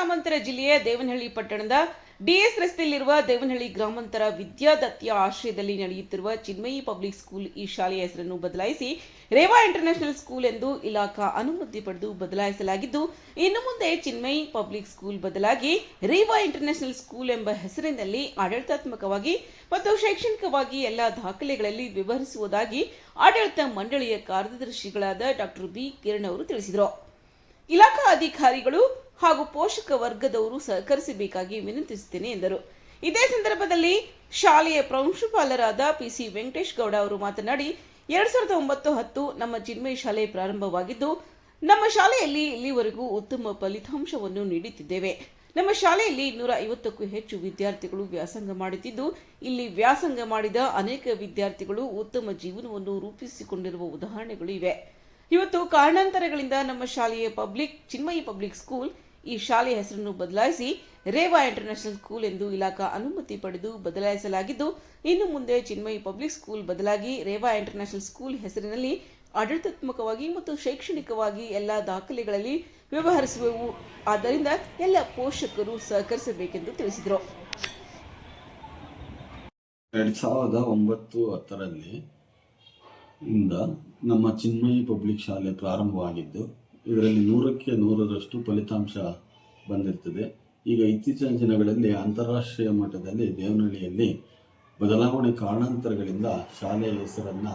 ಗ್ರಾಮಾಂತರ ಜಿಲ್ಲೆಯ ದೇವನಹಳ್ಳಿ ಪಟ್ಟಣದ ಡಿಎಸ್ ರಸ್ತೆಯಲ್ಲಿರುವ ದೇವನಹಳ್ಳಿ ಗ್ರಾಮಾಂತರ ವಿದ್ಯಾದತ್ತಿಯ ಆಶ್ರಯದಲ್ಲಿ ನಡೆಯುತ್ತಿರುವ ಚಿನ್ಮಯಿ ಪಬ್ಲಿಕ್ ಸ್ಕೂಲ್ ಈ ಶಾಲೆಯ ಹೆಸರನ್ನು ಬದಲಾಯಿಸಿ ರೇವಾ ಇಂಟರ್ನ್ಯಾಷನಲ್ ಸ್ಕೂಲ್ ಎಂದು ಇಲಾಖಾ ಅನುಮತಿ ಪಡೆದು ಬದಲಾಯಿಸಲಾಗಿದ್ದು, ಇನ್ನು ಮುಂದೆ ಚಿನ್ಮಯಿ ಪಬ್ಲಿಕ್ ಸ್ಕೂಲ್ ಬದಲಾಗಿ ರೇವಾ ಇಂಟರ್ನ್ಯಾಷನಲ್ ಸ್ಕೂಲ್ ಎಂಬ ಹೆಸರಿನಲ್ಲಿ ಆಡಳಿತಾತ್ಮಕವಾಗಿ ಮತ್ತು ಶೈಕ್ಷಣಿಕವಾಗಿ ಎಲ್ಲ ದಾಖಲೆಗಳಲ್ಲಿ ವಿವರಿಸುವುದಾಗಿ ಆಡಳಿತ ಮಂಡಳಿಯ ಕಾರ್ಯದರ್ಶಿಗಳಾದ ಡಾಕ್ಟರ್ ಬಿ ಕಿರಣ್ ಅವರು ತಿಳಿಸಿದರು. ಇಲಾಖಾ ಅಧಿಕಾರಿಗಳು ಹಾಗೂ ಪೋಷಕ ವರ್ಗದವರು ಸಹಕರಿಸಬೇಕಾಗಿ ವಿನಂತಿಸುತ್ತೇನೆ ಎಂದರು. ಇದೇ ಸಂದರ್ಭದಲ್ಲಿ ಶಾಲೆಯ ಪ್ರಾಂಶುಪಾಲರಾದ ಪಿಸಿ ವೆಂಕಟೇಶ್ ಗೌಡ ಅವರು ಮಾತನಾಡಿ, ಎರಡ್ ಸಾವಿರದ ಒಂಬತ್ತು ಹತ್ತು ನಮ್ಮ ಚಿನ್ಮಯ ಶಾಲೆ ಪ್ರಾರಂಭವಾಗಿದ್ದು, ನಮ್ಮ ಶಾಲೆಯಲ್ಲಿ ಇಲ್ಲಿವರೆಗೂ ಉತ್ತಮ ಫಲಿತಾಂಶವನ್ನು ನೀಡುತ್ತಿದ್ದೇವೆ. ನಮ್ಮ ಶಾಲೆಯಲ್ಲಿ ನೂರ ಐವತ್ತಕ್ಕೂ ಹೆಚ್ಚು ವಿದ್ಯಾರ್ಥಿಗಳು ವ್ಯಾಸಂಗ ಮಾಡುತ್ತಿದ್ದು, ಇಲ್ಲಿ ವ್ಯಾಸಂಗ ಮಾಡಿದ ಅನೇಕ ವಿದ್ಯಾರ್ಥಿಗಳು ಉತ್ತಮ ಜೀವನವನ್ನು ರೂಪಿಸಿಕೊಂಡಿರುವ ಉದಾಹರಣೆಗಳು ಇವೆ. ಇವತ್ತು ಕಾರಣಾಂತರಗಳಿಂದ ನಮ್ಮ ಶಾಲೆಯ ಪಬ್ಲಿಕ್ ಚಿನ್ಮಯಿ ಪಬ್ಲಿಕ್ ಸ್ಕೂಲ್ ಈ ಶಾಲೆಯ ಹೆಸರನ್ನು ಬದಲಾಯಿಸಿ ರೇವಾ ಇಂಟರ್ನ್ಯಾಷನಲ್ ಸ್ಕೂಲ್ ಎಂದು ಇಲಾಖಾ ಅನುಮತಿ ಪಡೆದು ಬದಲಾಯಿಸಲಾಗಿದ್ದು, ಇನ್ನು ಮುಂದೆ ಚಿನ್ಮಯಿ ಪಬ್ಲಿಕ್ ಸ್ಕೂಲ್ ಬದಲಾಗಿ ರೇವಾ ಇಂಟರ್ನ್ಯಾಷನಲ್ ಸ್ಕೂಲ್ ಹೆಸರಿನಲ್ಲಿ ಆಡಳಿತಾತ್ಮಕವಾಗಿ ಮತ್ತು ಶೈಕ್ಷಣಿಕವಾಗಿ ಎಲ್ಲ ದಾಖಲೆಗಳಲ್ಲಿ ವ್ಯವಹರಿಸುವೆವು. ಆದ್ದರಿಂದ ಎಲ್ಲ ಪೋಷಕರು ಸಹಕರಿಸಬೇಕೆಂದು ತಿಳಿಸಿದರು. ಎರಡ್ ಸಾವಿರದ ಒಂಬತ್ತು ಹತ್ತರಲ್ಲಿ ಇಂದ ನಮ್ಮ ಚಿನ್ಮಯಿ ಪಬ್ಲಿಕ್ ಶಾಲೆ ಪ್ರಾರಂಭವಾಗಿದ್ದು ಇದರಲ್ಲಿ ನೂರಕ್ಕೆ ನೂರರಷ್ಟು ಫಲಿತಾಂಶ ಬಂದಿರ್ತದೆ. ಈಗ ಇತ್ತೀಚಿನ ದಿನಗಳಲ್ಲಿ ಅಂತಾರಾಷ್ಟ್ರೀಯ ಮಟ್ಟದಲ್ಲಿ ದೇವನಹಳ್ಳಿಯಲ್ಲಿ ಬದಲಾವಣೆ ಕಾರಣಾಂತರಗಳಿಂದ ಶಾಲೆಯ ಹೆಸರನ್ನು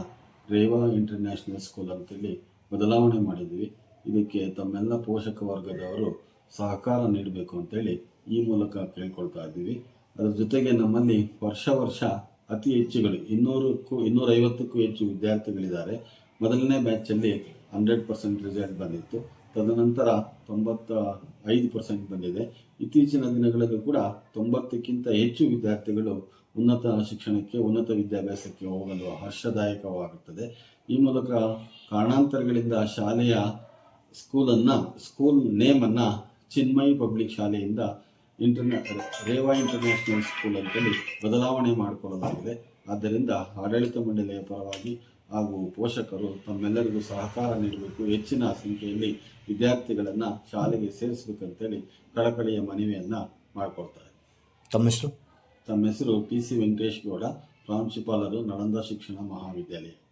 ರೇವಾ ಇಂಟರ್ನ್ಯಾಷನಲ್ ಸ್ಕೂಲ್ ಅಂತೇಳಿ ಬದಲಾವಣೆ ಮಾಡಿದ್ವಿ. ಇದಕ್ಕೆ ತಮ್ಮೆಲ್ಲ ಪೋಷಕ ವರ್ಗದವರು ಸಹಕಾರ ನೀಡಬೇಕು ಅಂತೇಳಿ ಈ ಮೂಲಕ ಕೇಳ್ಕೊಳ್ತಾ ಇದ್ದೀವಿ. ಅದರ ಜೊತೆಗೆ ನಮ್ಮಲ್ಲಿ ವರ್ಷ ವರ್ಷ ಅತಿ ಹೆಚ್ಚುಗಳು ಇನ್ನೂರಕ್ಕೂ ಇನ್ನೂರೈವತ್ತಕ್ಕೂ ಹೆಚ್ಚು ವಿದ್ಯಾರ್ಥಿಗಳಿದ್ದಾರೆ. ಮೊದಲನೇ ಬ್ಯಾಚಲ್ಲಿ ಹಂಡ್ರೆಡ್ ಪರ್ಸೆಂಟ್ ರಿಸಲ್ಟ್ ಬಂದಿತ್ತು. ತದನಂತರ ತೊಂಬತ್ತ ಐದು ಪರ್ಸೆಂಟ್ ಬಂದಿದೆ. ಇತ್ತೀಚಿನ ದಿನಗಳಲ್ಲೂ ಕೂಡ ತೊಂಬತ್ತಕ್ಕಿಂತ ಹೆಚ್ಚು ವಿದ್ಯಾರ್ಥಿಗಳು ಉನ್ನತ ಶಿಕ್ಷಣಕ್ಕೆ, ಉನ್ನತ ವಿದ್ಯಾಭ್ಯಾಸಕ್ಕೆ ಹೋಗಲು ಹರ್ಷದಾಯಕವಾಗುತ್ತದೆ. ಈ ಮೂಲಕ ಕಾರಣಾಂತರಗಳಿಂದ ಶಾಲೆಯ ಸ್ಕೂಲನ್ನು, ಸ್ಕೂಲ್ ನೇಮನ್ನು ಚಿನ್ಮಯಿ ಪಬ್ಲಿಕ್ ಶಾಲೆಯಿಂದ ಇಂಟರ್ನ್ಯಾ ರೇವಾ ಇಂಟರ್ನ್ಯಾಷನಲ್ ಸ್ಕೂಲ್ ಅಂತೇಳಿ ಬದಲಾವಣೆ ಮಾಡಿಕೊಳ್ಳಲಾಗಿದೆ. ಆದ್ದರಿಂದ ಆಡಳಿತ ಮಂಡಳಿಯ ಪರವಾಗಿ ಹಾಗೂ ಪೋಷಕರು ತಮ್ಮೆಲ್ಲರಿಗೂ ಸಹಕಾರ ನೀಡಬೇಕು. ಹೆಚ್ಚಿನ ಸಂಖ್ಯೆಯಲ್ಲಿ ವಿದ್ಯಾರ್ಥಿಗಳನ್ನು ಶಾಲೆಗೆ ಸೇರಿಸಬೇಕಂತೇಳಿ ಕಳಕಳಿಯ ಮನವಿಯನ್ನು ಮಾಡಿಕೊಡ್ತಾರೆ. ತಮ್ಮ ಹೆಸರು? ತಮ್ಮ ಹೆಸರು ಪಿ ಸಿ ವೆಂಕಟೇಶ್ ಗೌಡ ಪ್ರಾಂಶುಪಾಲರು ನಳಂದ ಶಿಕ್ಷಣ ಮಹಾವಿದ್ಯಾಲಯ.